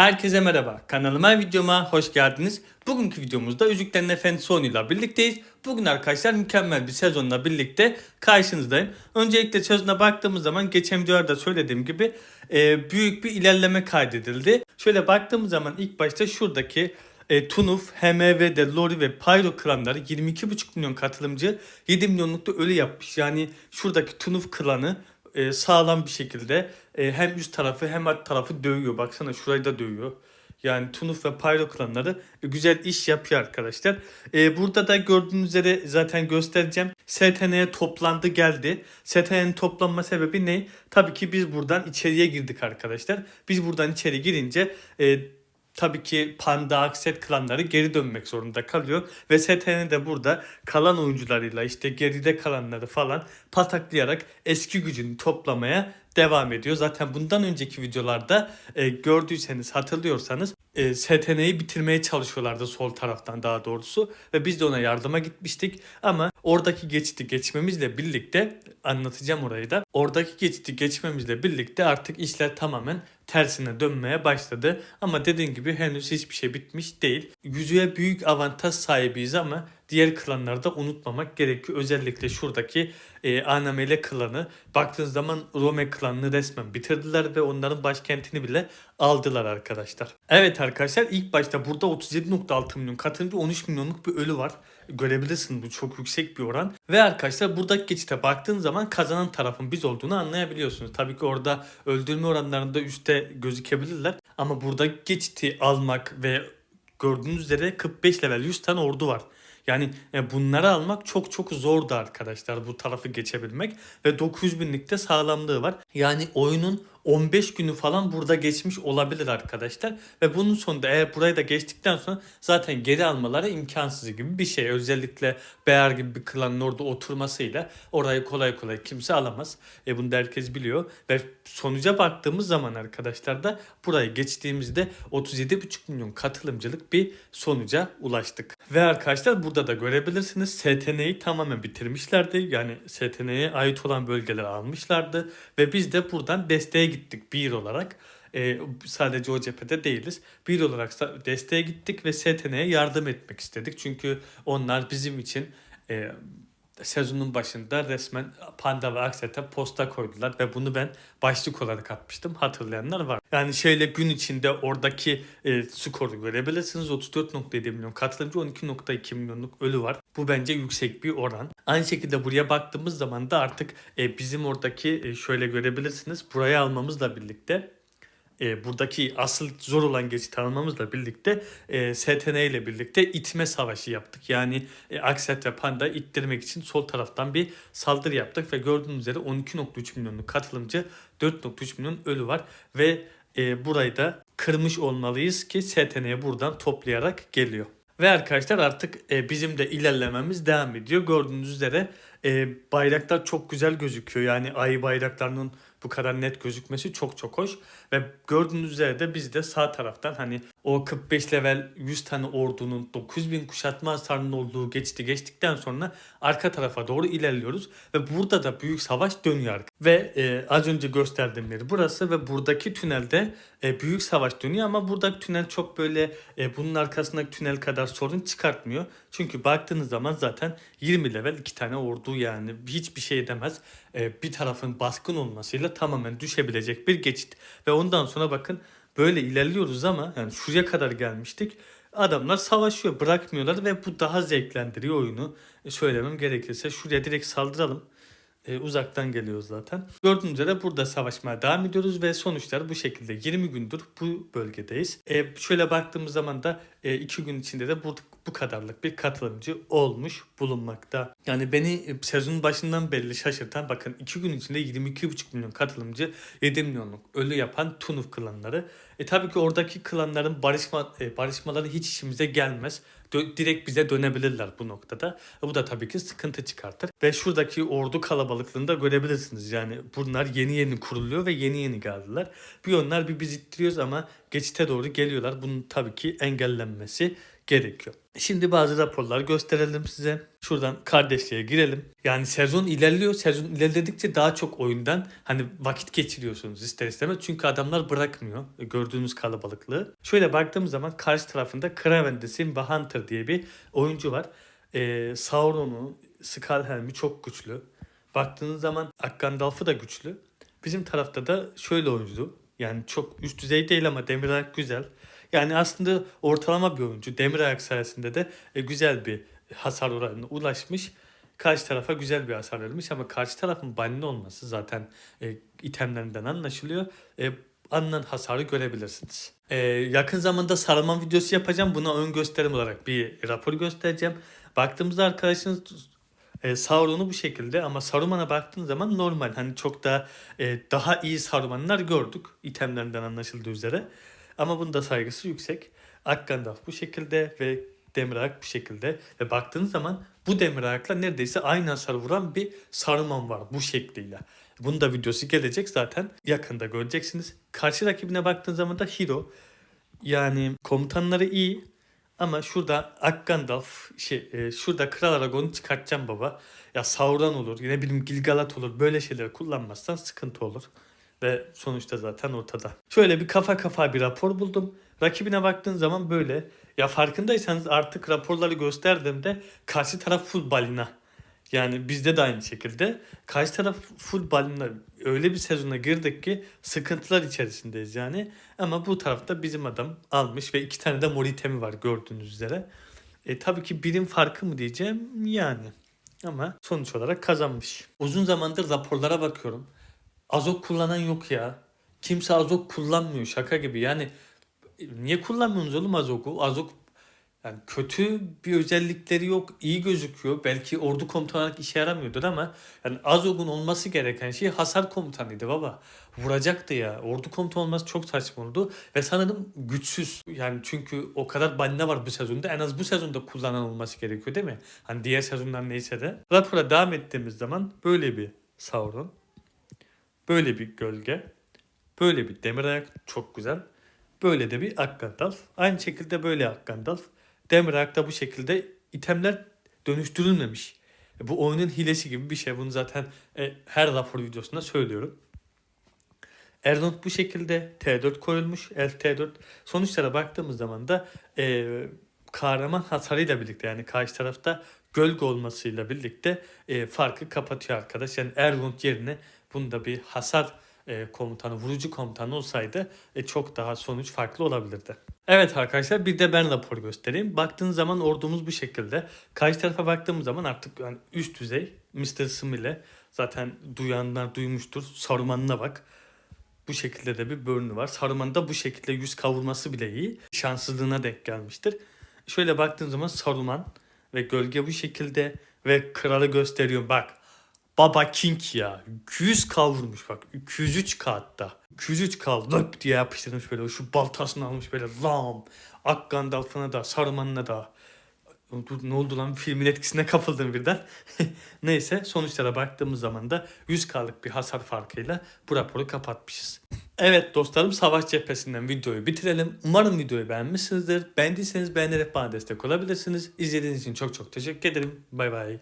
Herkese merhaba. Kanalıma videoma hoş geldiniz. Bugünkü videomuzda Yüzüklerin Efendisi oyunuyla birlikteyiz. Bugün arkadaşlar mükemmel bir sezonla birlikte karşınızdayım. Öncelikle sezona baktığımız zaman geçen videolarda söylediğim gibi e, büyük bir ilerleme kaydedildi. Şöyle baktığımız zaman ilk başta şuradaki e, Tunuf, HMV'de Lori ve Pyro klanları 22,5 milyon katılımcı 7 milyonlukta ölü yapmış. Yani şuradaki Tunuf klanı e, sağlam bir şekilde e, hem üst tarafı hem alt tarafı dövüyor. Baksana şurayı da dövüyor. Yani Tunuf ve Pyro klanları güzel iş yapıyor arkadaşlar. E, burada da gördüğünüz üzere zaten göstereceğim. STN'ye toplandı geldi. STN'nin toplanma sebebi ne? Tabii ki biz buradan içeriye girdik arkadaşlar. Biz buradan içeri girince e, tabii ki Panda, Akset klanları geri dönmek zorunda kalıyor. Ve STN de burada kalan oyuncularıyla işte geride kalanları falan pataklayarak eski gücünü toplamaya devam ediyor. Zaten bundan önceki videolarda e, gördüyseniz hatırlıyorsanız e, STN'yi bitirmeye çalışıyorlardı sol taraftan daha doğrusu ve biz de ona yardıma gitmiştik ama oradaki geçiti geçmemizle birlikte anlatacağım orayı da oradaki geçiti geçmemizle birlikte artık işler tamamen tersine dönmeye başladı ama dediğim gibi henüz hiçbir şey bitmiş değil. Yüzüğe büyük avantaj sahibiyiz ama diğer klanları da unutmamak gerekiyor. Özellikle şuradaki e, Anamele klanı baktığınız zaman Rome klanını resmen bitirdiler ve onların başkentini bile aldılar arkadaşlar. Evet arkadaşlar ilk başta burada 37.6 milyon katılımcı 13 milyonluk bir ölü var. Görebilirsin bu çok yüksek bir oran. Ve arkadaşlar buradaki geçite baktığın zaman kazanan tarafın biz olduğunu anlayabiliyorsunuz. Tabii ki orada öldürme oranlarında üstte gözükebilirler. Ama buradaki geçiti almak ve gördüğünüz üzere 45 level 100 tane ordu var. Yani e, bunları almak çok çok zordu arkadaşlar bu tarafı geçebilmek ve 900 binlikte sağlamlığı var. Yani oyunun 15 günü falan burada geçmiş olabilir arkadaşlar. Ve bunun sonunda eğer burayı da geçtikten sonra zaten geri almaları imkansız gibi bir şey. Özellikle Bear gibi bir klanın orada oturmasıyla orayı kolay kolay kimse alamaz. E bunu da herkes biliyor. Ve sonuca baktığımız zaman arkadaşlar da burayı geçtiğimizde 37,5 milyon katılımcılık bir sonuca ulaştık. Ve arkadaşlar burada da görebilirsiniz STN'yi tamamen bitirmişlerdi. Yani STN'ye ait olan bölgeleri almışlardı. Ve biz de buradan desteğe gittik bir olarak. Ee, sadece o cephede değiliz. Bir olarak desteğe gittik ve STN'ye yardım etmek istedik. Çünkü onlar bizim için e, sezonun başında resmen Panda ve Akset'e posta koydular ve bunu ben başlık olarak atmıştım. Hatırlayanlar var. Yani şöyle gün içinde oradaki e, skoru görebilirsiniz. 34.7 milyon katılımcı 12.2 milyonluk ölü var. Bu bence yüksek bir oran. Aynı şekilde buraya baktığımız zaman da artık e, bizim oradaki e, şöyle görebilirsiniz. Buraya almamızla birlikte e, buradaki asıl zor olan geçiti almamızla birlikte e, STN ile birlikte itme savaşı yaptık. Yani e, Akset ve Panda ittirmek için sol taraftan bir saldırı yaptık ve gördüğünüz üzere 12.3 milyonluk katılımcı 4.3 milyon ölü var ve e, burayı da kırmış olmalıyız ki STN'ye buradan toplayarak geliyor. Ve arkadaşlar artık e, bizim de ilerlememiz devam ediyor. Gördüğünüz üzere e, bayraklar çok güzel gözüküyor. Yani ay bayraklarının bu kadar net gözükmesi çok çok hoş. Ve gördüğünüz üzere de biz de sağ taraftan hani o 45 level 100 tane ordunun 9000 kuşatma hasarının olduğu geçti geçtikten sonra arka tarafa doğru ilerliyoruz. Ve burada da büyük savaş dönüyor. Ve e, az önce gösterdiğim yer burası ve buradaki tünelde e, büyük savaş dönüyor ama buradaki tünel çok böyle e, bunun arkasındaki tünel kadar sorun çıkartmıyor. Çünkü baktığınız zaman zaten 20 level iki tane ordu yani hiçbir şey edemez. E, bir tarafın baskın olmasıyla tamamen düşebilecek bir geçit. Ve ondan sonra bakın böyle ilerliyoruz ama yani şuraya kadar gelmiştik. Adamlar savaşıyor bırakmıyorlar ve bu daha zevklendiriyor oyunu. E, söylemem gerekirse şuraya direkt saldıralım. E, uzaktan geliyoruz zaten. Gördüğünüz üzere burada savaşmaya devam ediyoruz ve sonuçlar bu şekilde 20 gündür bu bölgedeyiz. E, şöyle baktığımız zaman da 2 gün içinde de bu, bu kadarlık bir katılımcı olmuş bulunmakta. Yani beni e, sezonun başından beri şaşırtan bakın 2 gün içinde 22,5 milyon katılımcı 7 milyonluk ölü yapan Tunuf klanları. E tabii ki oradaki klanların barışma e, barışmaları hiç işimize gelmez. Dö- direkt bize dönebilirler bu noktada. E, bu da tabii ki sıkıntı çıkartır. Ve şuradaki ordu kalabalıklığını da görebilirsiniz. Yani bunlar yeni yeni kuruluyor ve yeni yeni geldiler. Bir onlar bir biz ittiriyoruz ama geçite doğru geliyorlar. Bunun tabii ki engellenmesi gerekiyor. Şimdi bazı raporlar gösterelim size. Şuradan kardeşliğe girelim. Yani sezon ilerliyor. Sezon ilerledikçe daha çok oyundan hani vakit geçiriyorsunuz ister istemez. Çünkü adamlar bırakmıyor gördüğünüz kalabalıklığı. Şöyle baktığımız zaman karşı tarafında Kraven Desim ve Hunter diye bir oyuncu var. Ee, Sauron'u, Skalhelm'i çok güçlü. Baktığınız zaman Akkandalf'ı da güçlü. Bizim tarafta da şöyle oyuncu. Yani çok üst düzey değil ama demir ayak güzel. Yani aslında ortalama bir oyuncu. Demir ayak sayesinde de e, güzel bir hasar oranına ulaşmış. Karşı tarafa güzel bir hasar vermiş ama karşı tarafın banlı olması zaten e, itemlerinden anlaşılıyor. E, alınan hasarı görebilirsiniz. E, yakın zamanda sarılma videosu yapacağım. Buna ön gösterim olarak bir rapor göstereceğim. Baktığımızda arkadaşınız e, Sauron'u bu şekilde ama Saruman'a baktığın zaman normal. Hani çok da e, daha iyi Sarumanlar gördük itemlerinden anlaşıldığı üzere. Ama bunda saygısı yüksek. Akkandalf bu şekilde ve Demirak bu şekilde. Ve baktığınız zaman bu Demirak'la neredeyse aynı hasar vuran bir Saruman var bu şekliyle. Bunun da videosu gelecek zaten. Yakında göreceksiniz. Karşı rakibine baktığın zaman da Hiro. Yani komutanları iyi ama şurada Akkandalf, şey, e, şurada Kral Aragon'u çıkartacağım baba. Ya Sauron olur, ne bileyim Gilgalad olur. Böyle şeyleri kullanmazsan sıkıntı olur. Ve sonuçta zaten ortada. Şöyle bir kafa kafa bir rapor buldum. Rakibine baktığın zaman böyle. Ya farkındaysanız artık raporları gösterdiğimde karşı taraf full balina. Yani bizde de aynı şekilde. Karşı taraf full balina. Öyle bir sezona girdik ki sıkıntılar içerisindeyiz yani. Ama bu tarafta bizim adam almış ve iki tane de Moritemi var gördüğünüz üzere. E, tabii ki birim farkı mı diyeceğim yani. Ama sonuç olarak kazanmış. Uzun zamandır raporlara bakıyorum. Azok kullanan yok ya. Kimse azok kullanmıyor şaka gibi. Yani niye kullanmıyorsunuz oğlum azoku? Azok yani kötü bir özellikleri yok. iyi gözüküyor. Belki ordu komutanı olarak işe yaramıyordur ama yani Azog'un olması gereken şey hasar komutanıydı baba. Vuracaktı ya. Ordu komutanı olması çok saçma oldu. Ve sanırım güçsüz. Yani çünkü o kadar balina var bu sezonda. En az bu sezonda kullanan olması gerekiyor değil mi? Hani diğer sezonlar neyse de. Rapora devam ettiğimiz zaman böyle bir Sauron. Böyle bir gölge. Böyle bir demir ayak çok güzel. Böyle de bir Akkandalf. Aynı şekilde böyle Akkandalf. Demir ayakta bu şekilde itemler dönüştürülmemiş. E, Bu oyunun hilesi gibi bir şey. Bunu zaten e, her rapor videosunda söylüyorum. Erdont bu şekilde T4 koyulmuş. Elf T4 sonuçlara baktığımız zaman da e, kahraman hasarıyla birlikte yani karşı tarafta gölge olmasıyla birlikte e, farkı kapatıyor arkadaş. Yani Erdont yerine bunda bir hasar e, komutanı, vurucu komutanı olsaydı e, çok daha sonuç farklı olabilirdi. Evet arkadaşlar bir de ben rapor göstereyim. Baktığınız zaman ordumuz bu şekilde. Karşı tarafa baktığımız zaman artık yani üst düzey Mr. Sim ile zaten duyanlar duymuştur. Saruman'ına bak. Bu şekilde de bir bölümü var. Saruman'ın da bu şekilde yüz kavurması bile iyi. Şanssızlığına denk gelmiştir. Şöyle baktığın zaman Saruman ve gölge bu şekilde ve kralı gösteriyor. Bak Baba King ya. 200 kavurmuş bak. 203 hatta. 203 kal löp diye yapıştırmış böyle. Şu baltasını almış böyle lam. Akkandalf'ına da Saruman'ına da. Dur, ne oldu lan filmin etkisine kapıldım birden. Neyse sonuçlara baktığımız zaman da 100K'lık bir hasar farkıyla bu raporu kapatmışız. Evet dostlarım savaş cephesinden videoyu bitirelim. Umarım videoyu beğenmişsinizdir. Beğendiyseniz beğenerek bana destek olabilirsiniz. İzlediğiniz için çok çok teşekkür ederim. Bay bay.